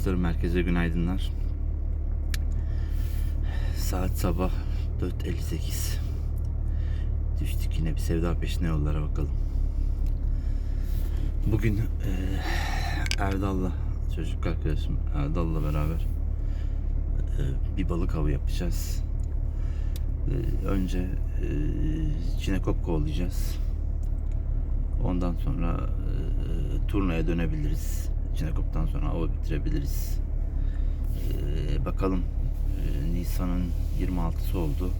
dostlarım merkeze günaydınlar. Saat sabah 4.58. Düştük yine bir sevda peşine yollara bakalım. Bugün e, Erdal'la çocuk arkadaşım Erdal'la beraber e, bir balık avı yapacağız. E, önce e, çinekop kovalayacağız. Ondan sonra e, turnaya dönebiliriz. Çinekop'tan sonra avı bitirebiliriz. E, bakalım e, Nisan'ın 26'sı oldu.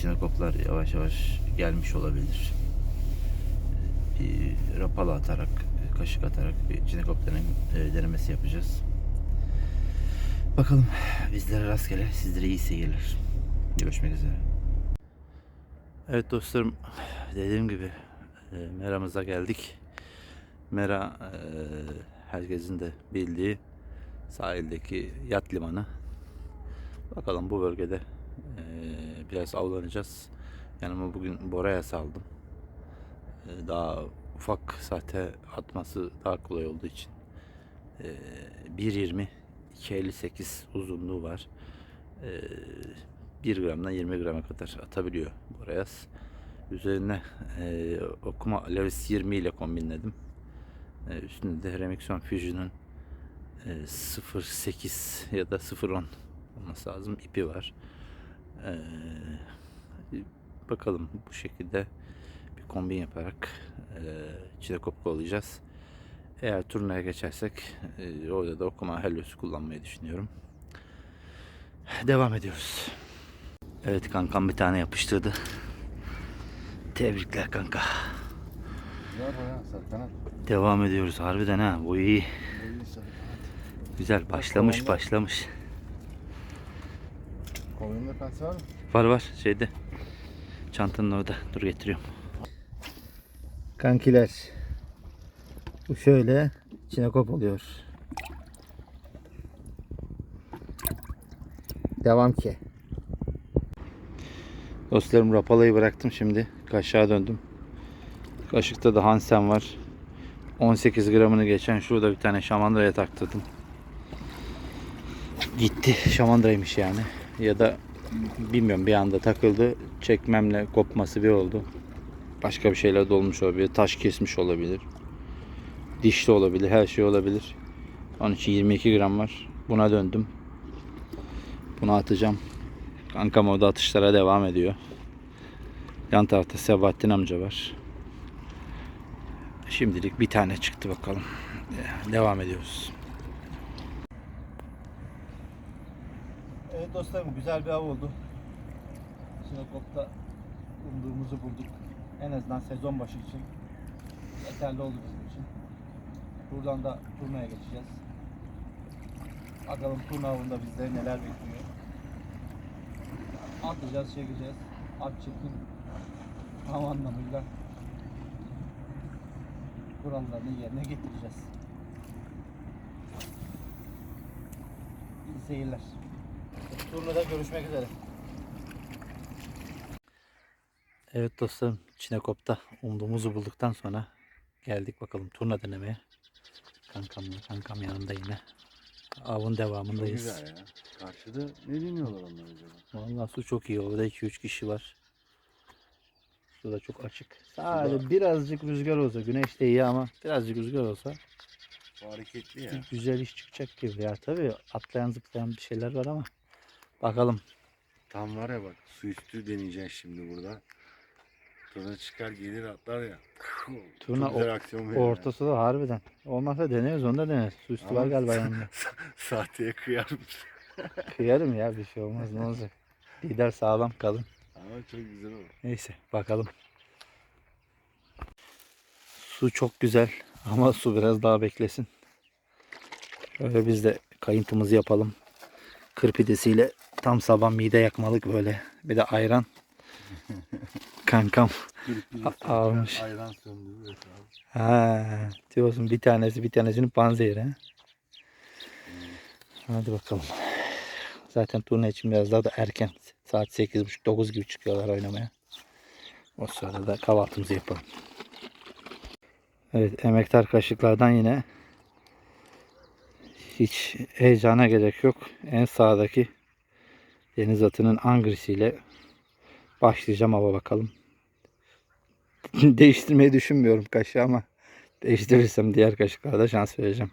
Çinekoplar yavaş yavaş gelmiş olabilir. E, bir rapala atarak, kaşık atarak bir çinekop denem- e, denemesi yapacağız. Bakalım bizlere rastgele, sizlere iyi seyirler. Görüşmek üzere. Evet dostlarım, dediğim gibi e, Mera'mıza geldik. Mera e, herkesin de bildiği sahildeki yat limanı. Bakalım bu bölgede e, biraz avlanacağız. Yanıma bugün Bora'ya saldım. E, daha ufak sahte atması daha kolay olduğu için. E, 1.20 2.58 uzunluğu var. E, 1 gramdan 20 grama kadar atabiliyor Borayas. Üzerine e, okuma Levis 20 ile kombinledim. E, üstünde de Remixon Fusion'un e, 08 ya da 010 olması lazım ipi var. E, bakalım bu şekilde bir kombin yaparak e, çilekop kovalayacağız. Eğer turnaya geçersek e, orada da okuma hellosu kullanmayı düşünüyorum. Devam ediyoruz. Evet kankam bir tane yapıştırdı. Tebrikler kanka. Devam ediyoruz harbiden ha. Bu iyi. Güzel başlamış başlamış. Kolayında pense var mı? Var var şeyde. Çantanın orada. Dur getiriyorum. Kankiler. Bu şöyle çinekop oluyor. Devam ki. Dostlarım rapalayı bıraktım şimdi. Kaşığa döndüm. Kaşıkta da Hansen var. 18 gramını geçen şurada bir tane şamandıraya taktırdım. Gitti. Şamandıraymış yani. Ya da bilmiyorum bir anda takıldı. Çekmemle kopması bir oldu. Başka bir şeyler de olmuş olabilir. Taş kesmiş olabilir. Dişli olabilir. Her şey olabilir. Onun için 22 gram var. Buna döndüm. Bunu atacağım. Kankam orada atışlara devam ediyor. Yan tarafta Sebahattin amca var. Şimdilik bir tane çıktı bakalım. Devam ediyoruz. Evet dostlarım güzel bir av oldu. Sinopop'ta umduğumuzu bulduk. En azından sezon başı için yeterli oldu bizim için. Buradan da turnaya geçeceğiz. Bakalım turna avında bizleri neler bekliyor. Atacağız, çekeceğiz. At çekim tam anlamıyla kurallarını yerine getireceğiz. İyi seyirler. Turnada görüşmek üzere. Evet dostlarım Çinekop'ta umduğumuzu bulduktan sonra geldik bakalım turna denemeye. Kankamla, kankam yanında yine. Avın Çok devamındayız. güzel ya. Karşıda ne dinliyorlar onlar acaba? Vallahi su çok iyi. Orada 2-3 kişi var. Su da çok açık. Sadece birazcık rüzgar olsa, güneş de iyi ama birazcık rüzgar olsa hareketli ya. güzel iş çıkacak gibi. Ya tabii atlayan zıplayan bir şeyler var ama bakalım. Tam var ya bak su üstü deneyeceksin şimdi burada. Turna çıkar gelir atlar ya. Turna veriyor. Ortası da harbiden. Olmazsa deneriz onu da deneriz. Su üstü var galiba yanında. Sahteye kıyar mısın? Kıyarım ya bir şey olmaz ne olacak. Lider sağlam kalın. Ama çok güzel olur. Neyse bakalım. Su çok güzel ama su biraz daha beklesin. Öyle biz de kayıntımızı yapalım. Kır pidesiyle tam sabah mide yakmalık böyle. Bir de ayran. Kankam. Almış. Ayran söndürüyor. Ha, diyorsun bir tanesi bir tanesinin panzehiri. ha? Hadi bakalım. Zaten turne için biraz daha da erken. Saat 8.30-9 gibi çıkıyorlar oynamaya. O sırada da kahvaltımızı yapalım. Evet emektar kaşıklardan yine Hiç heyecana gerek yok. En sağdaki deniz atının angrisiyle başlayacağım hava bakalım. Değiştirmeyi düşünmüyorum kaşığı ama değiştirirsem diğer kaşıklarda şans vereceğim.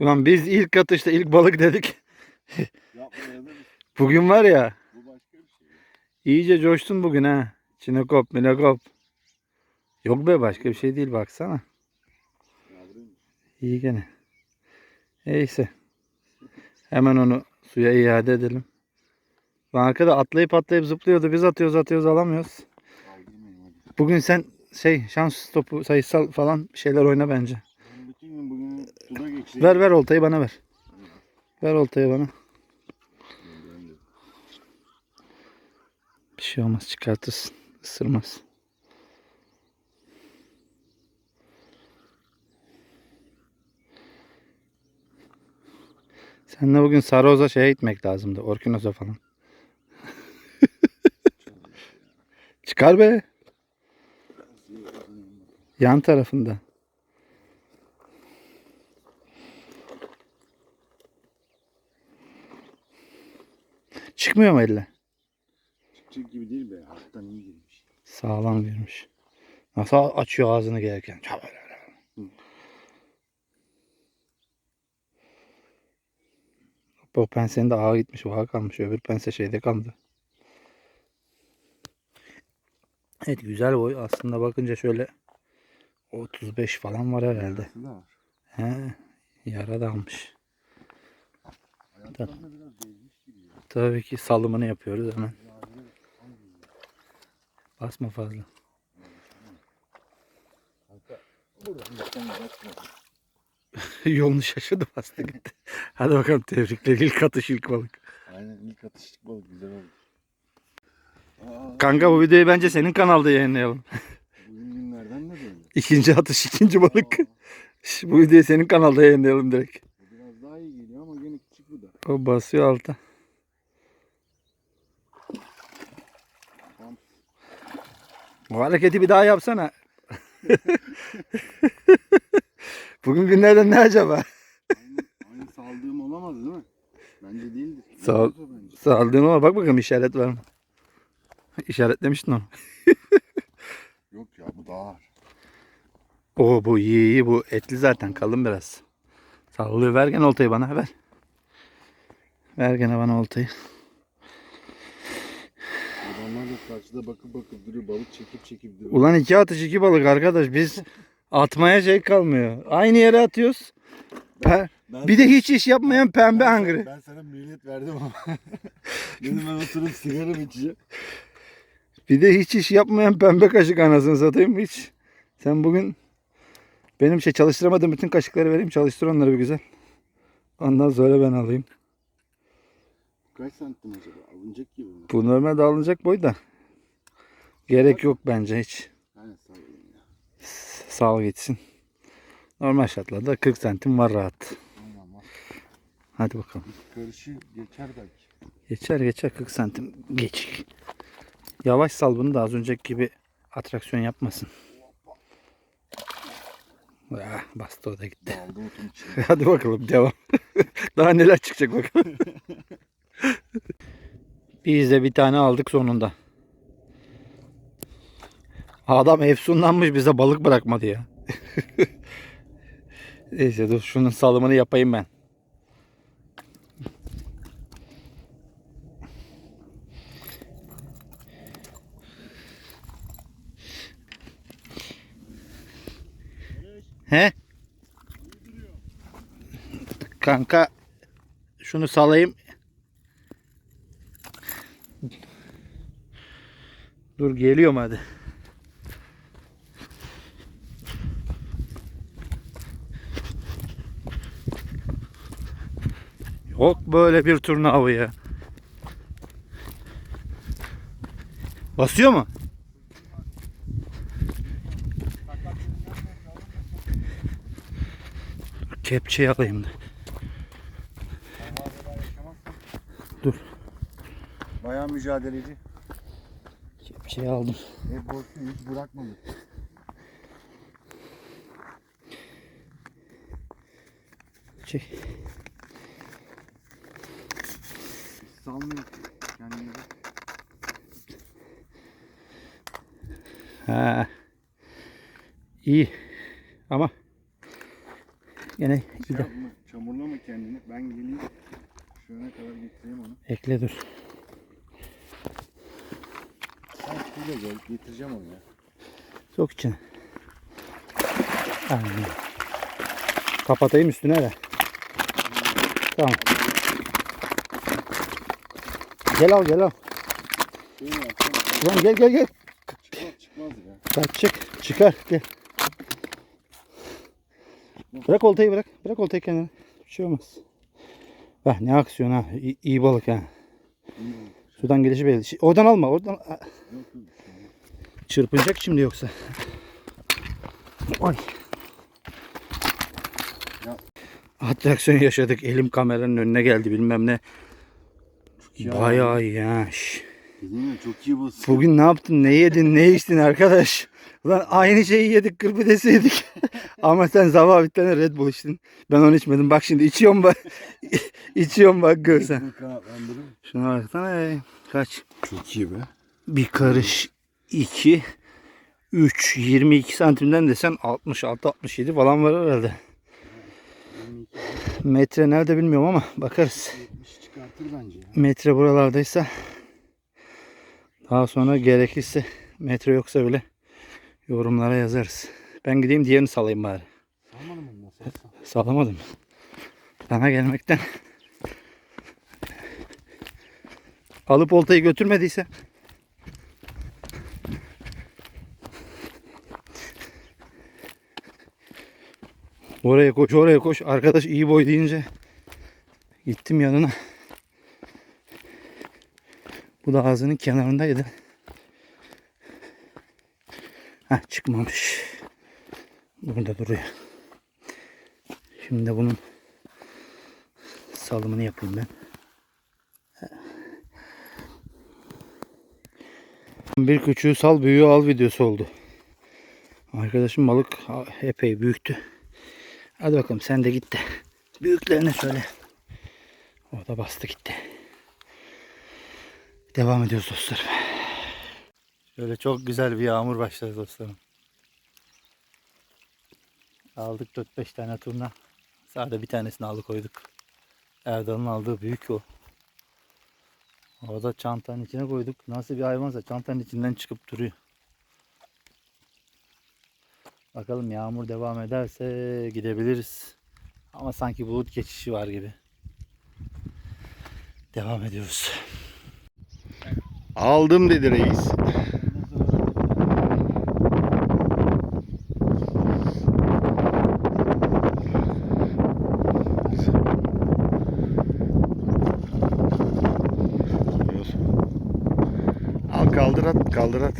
Ulan biz ilk atışta ilk balık dedik. Bugün var ya Bu başka bir şey. iyice coştun bugün ha. Çinekop, minekop. Yok be başka bir şey değil baksana. İyi gene. Neyse. Hemen onu suya iade edelim. Arkada atlayıp atlayıp zıplıyordu. Biz atıyoruz atıyoruz alamıyoruz. Bugün sen şey şans topu sayısal falan şeyler oyna bence. Ben bütün gün bugün geçireyim. Ver ver oltayı bana ver. Ver oltayı bana. Bir şey olmaz çıkartırsın. Isırmaz. Seninle bugün Saroz'a şeye gitmek lazımdı. Orkinos'a falan. Çıkar be. Yan tarafında. Çıkmıyor mu elle? Çıkacak gibi değil be. Alttan iyi girmiş. Sağlam girmiş. Nasıl açıyor ağzını gelirken. Bu pensenin de ağa gitmiş. Ağa kalmış. Öbür pense şeyde kaldı. Evet güzel boy. Aslında bakınca şöyle 35 falan var herhalde. Yarası. He, yara da almış. Ayaklarına biraz. Tabii ki salımını yapıyoruz hemen. Basma fazla. Yolunu şaşırdı bastı gitti. Hadi bakalım tebrikler ilk atış ilk balık. Aynen ilk atışlık balık güzel oldu. Aa, Kanka bu videoyu bence senin kanalda yayınlayalım. bugün günlerden de böyle. İkinci atış ikinci balık. Bu videoyu senin kanalda yayınlayalım direkt. biraz daha iyi geliyor ama gene küçük bu da. O basıyor alta. Tamam. Bu hareketi bir daha yapsana. Bugün günlerden ne acaba? Aynı, aynı saldığım olamaz değil mi? Bence değildir. Yoksa bence. Saldığın ona bak bakalım işaret var mı? İşaretlemiştin onu. Yok ya bu daha ağır. Oo bu iyi iyi bu etli zaten kalın biraz. Sallıyor ver gene oltayı bana ver. Ver gene bana oltayı. Karşıda bakıp bakıp duruyor. Balık çekip çekip duruyor. Ulan iki atış iki balık arkadaş biz atmaya şey kalmıyor. Aynı yere atıyoruz. Pe- Ben- bir de hiç iş yapmayan pembe ben, angry. Ben sana mühlet verdim ama. Dedim ben oturup sigara mı içeceğim? Bir de hiç iş yapmayan pembe kaşık anasını satayım hiç. Sen bugün benim şey çalıştıramadığım bütün kaşıkları vereyim çalıştır onları bir güzel. Ondan sonra ben alayım. Kaç santim acaba? Alınacak gibi mi? Bu normalde alınacak boy da. Gerek yok bence hiç. Aynen ya. Sağ gitsin. Normal şartlarda 40 santim var rahat. Aynen bak. Hadi bakalım. Karışı geçer belki. Geçer geçer 40 santim geçik. Yavaş sal bunu da az önceki gibi atraksiyon yapmasın. Ah, bastı o da gitti. Hadi bakalım devam. Daha neler çıkacak bakalım. Biz de bir tane aldık sonunda. Adam efsunlanmış bize balık bırakmadı ya. Neyse dur şunun salımını yapayım ben. He? Kanka şunu salayım. Dur geliyorum hadi. Yok böyle bir turna ya. Basıyor mu? Kepçeyi alayım da. Dur. Bayağı mücadeleci. Kepçeyi aldım. Hep boşluğu hiç bırakmamış. Çek. Salmıyor kendini. Ha. İyi. Ama yine Şey yapma, çamurlama kendini. Ben geleyim. Şuna kadar getireyim onu. Ekle dur. Sen şuraya gel. Getireceğim onu ya. Sok içine. Aynen. Kapatayım üstüne de. Tamam. Gel al gel al. Ulan gel gel gel. Çıkmaz çıkmaz ya. Kaç çık. Çıkar. Gel. Bırak oltayı bırak. Bırak oltayı kendine. Bir şey olmaz. Bak ne aksiyon ha. İyi, iyi balık ha. İyi. Sudan gelişi belli. Oradan alma. Oradan. Çırpınacak şimdi yoksa. Oy. Atraksiyon yaşadık. Elim kameranın önüne geldi bilmem ne. Ya. Bayağı iyi ha. şş. Dedim ya çok iyi basın. Bugün ne yaptın? Ne yedin? Ne içtin arkadaş? Ulan aynı şeyi yedik. Kırpidesi yedik. Ama sen sabah bir tane Red Bull içtin. Ben onu içmedim. Bak şimdi içiyorum bak. içiyorum bak görsen. Şuna baksana. ey. Kaç? Çok iyi be. Bir karış 2 3 22 santimden desen 66 67 falan var herhalde. 22 Metre nerede bilmiyorum ama bakarız. 70 çıkartır bence ya. Metre buralardaysa daha sonra gerekirse metre yoksa bile yorumlara yazarız. Ben gideyim diğerini salayım bari. Salmadın mı? Salamadım. Sana gelmekten. Alıp oltayı götürmediyse. Oraya koş, oraya koş. Arkadaş iyi boy deyince gittim yanına. Bu da ağzının kenarındaydı. Heh, çıkmamış. Burada duruyor. Şimdi bunun salımını yapayım ben. Bir küçüğü sal büyüğü al videosu oldu. Arkadaşım balık epey büyüktü. Hadi bakalım sen de git de. Büyüklerine söyle. O da bastı gitti. Devam ediyoruz dostlarım. Şöyle çok güzel bir yağmur başladı dostlarım. Aldık 4-5 tane turna. Sadece bir tanesini aldık koyduk. Erdal'ın aldığı büyük o. O da çantanın içine koyduk. Nasıl bir hayvansa çantanın içinden çıkıp duruyor. Bakalım yağmur devam ederse gidebiliriz. Ama sanki bulut geçişi var gibi. Devam ediyoruz. Aldım dedi reis. Al kaldır at, kaldır at.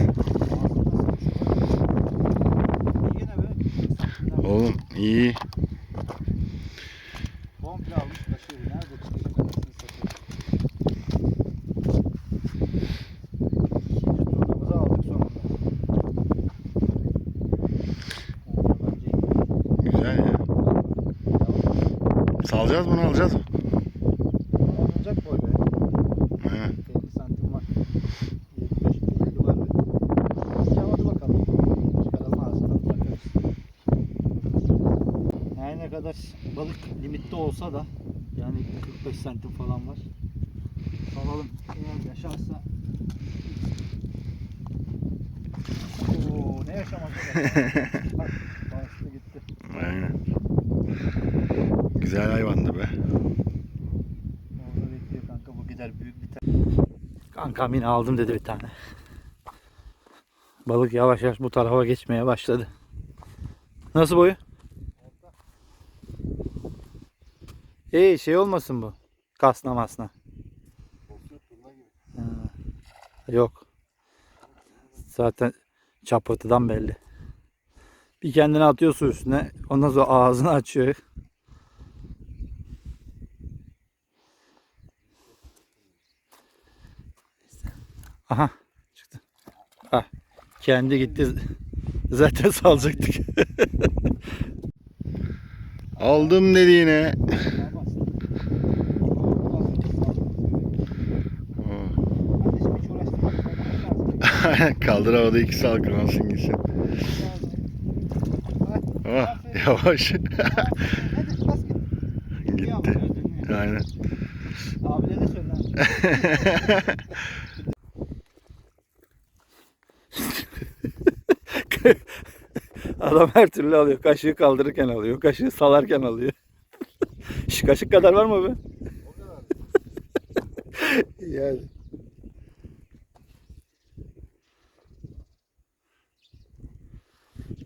Oğlum iyi. Komple almış taşıyor. Nerede çıkacak anasını satayım. Turnamızı aldık sonunda. Güzel ya. Salacağız bunu alacağız mı? Alınacak boy be. He. 50 santim var. 25 50 var be. Ya hadi bakalım. Çıkaralım ağzından bakarız. Her ne kadar balık limitte olsa da yani 45 santim falan var. Salalım. Eğer yaşarsa Oo, ne yaşamaz Bak, bastı gitti. Aynen. Güzel hayvandı be. Orada bekliyor kanka bu gider büyük bir tane. Kankam yine aldım dedi bir tane. Balık yavaş yavaş bu tarafa geçmeye başladı. Nasıl boyu? İyi şey olmasın bu. Kasna masna. Ha, Yok. Zaten çapırtıdan belli. Bir kendini atıyor su üstüne. Ondan sonra ağzını açıyor. Aha çıktı. Ah, kendi gitti. Zaten salacaktık. Aldım dediğine. Kaldır havada iki salkılansın gitsin. Ah, yavaş. Gitti. Aynen. Abilerine söyle lan. Adam her türlü alıyor. Kaşığı kaldırırken alıyor. Kaşığı salarken alıyor. Şu kaşık kadar var mı be? yani.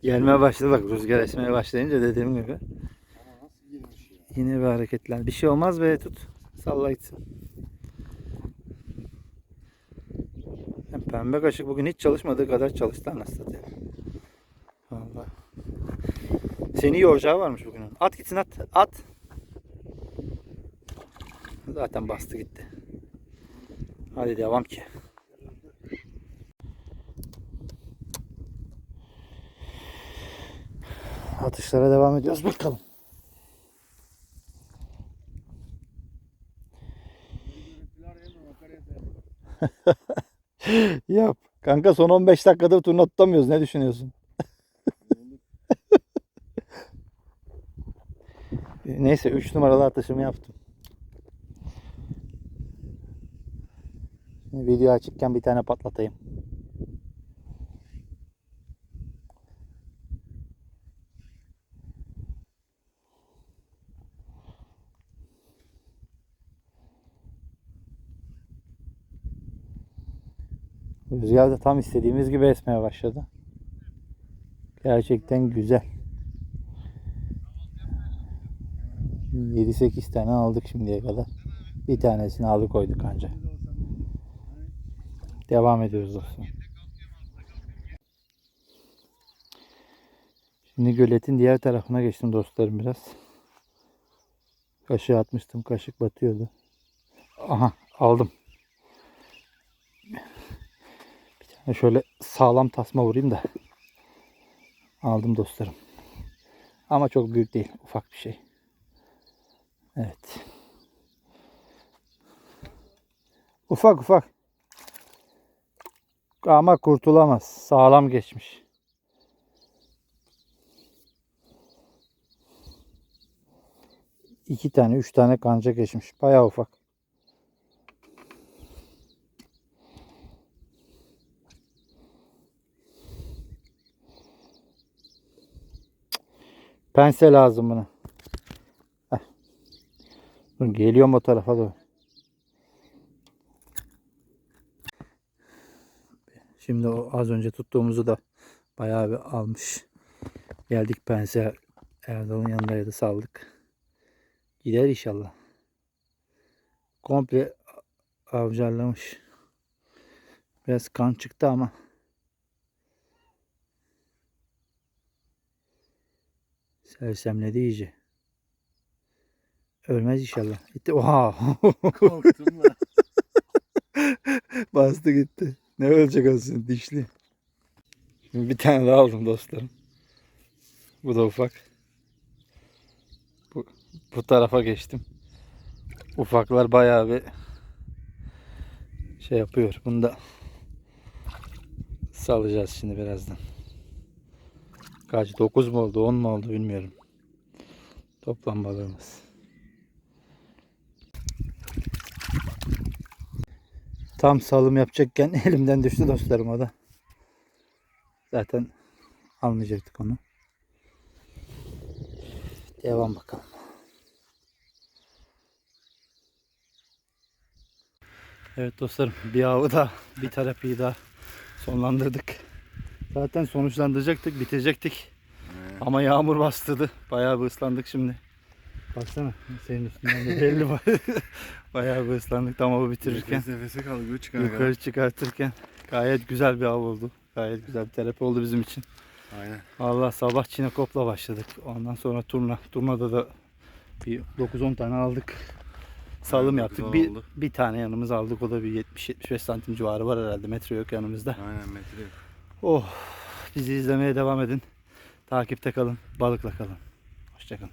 Gelmeye başladı bak rüzgar esmeye başlayınca dediğim gibi. Yine bir hareketler. Bir şey olmaz be tut. Salla gitsin. Pembe kaşık bugün hiç çalışmadığı kadar çalıştı anasını satayım. Vallahi. Seni iyi ocağı varmış bugün. At gitsin at. At. Zaten bastı gitti. Hadi devam ki. Atışlara devam ediyoruz bakalım. Yap. Kanka son 15 dakikada turna tutamıyoruz. Ne düşünüyorsun? Neyse 3 numaralı atışımı yaptım. Şimdi video açıkken bir tane patlatayım. Rüzgar da tam istediğimiz gibi esmeye başladı. Gerçekten güzel. 7-8 tane aldık şimdiye kadar. Bir tanesini alıkoyduk anca. Devam ediyoruz dostum. Şimdi göletin diğer tarafına geçtim dostlarım biraz. Kaşığı atmıştım. Kaşık batıyordu. Aha aldım. Bir tane şöyle sağlam tasma vurayım da. Aldım dostlarım. Ama çok büyük değil. Ufak bir şey. Evet. Ufak ufak. Ama kurtulamaz. Sağlam geçmiş. İki tane, üç tane kanca geçmiş. Bayağı ufak. Pense lazım buna. Dur, geliyorum o tarafa doğru. Şimdi o az önce tuttuğumuzu da bayağı bir almış. Geldik pense Erdal'ın yanındaydı saldık. Gider inşallah. Komple avcarlamış. Biraz kan çıktı ama. Sersemledi iyice. Ölmez inşallah. Gitti. Oha. Korktum da. Bastı gitti. Ne ölecek olsun dişli. Şimdi bir tane daha aldım dostlarım. Bu da ufak. Bu, bu tarafa geçtim. Ufaklar bayağı bir şey yapıyor. Bunu da salacağız şimdi birazdan. Kaç? 9 mu oldu? 10 mu oldu bilmiyorum. Toplam balığımız. Tam salım yapacakken elimden düştü dostlarım o da. Zaten almayacaktık onu. Devam bakalım. Evet dostlarım bir avı da bir terapiyi daha sonlandırdık. Zaten sonuçlandıracaktık, bitirecektik. Ama yağmur bastırdı. Bayağı bir ıslandık şimdi. Baksana senin üstünden de belli var. Bayağı bir ıslandık tam avı bitirirken. Nefes nefese çıkana kadar. Yukarı çıkartırken gayet güzel bir av oldu. Gayet güzel bir terapi oldu bizim için. Aynen. Valla sabah çinekopla başladık. Ondan sonra turna. Turnada da bir 9-10 tane aldık. Salım Evet, yaptık. Bir, oldu. bir tane yanımız aldık. O da bir 70-75 santim civarı var herhalde. Metre yok yanımızda. Aynen metre. Oh. Bizi izlemeye devam edin. Takipte kalın. Balıkla kalın. Hoşçakalın.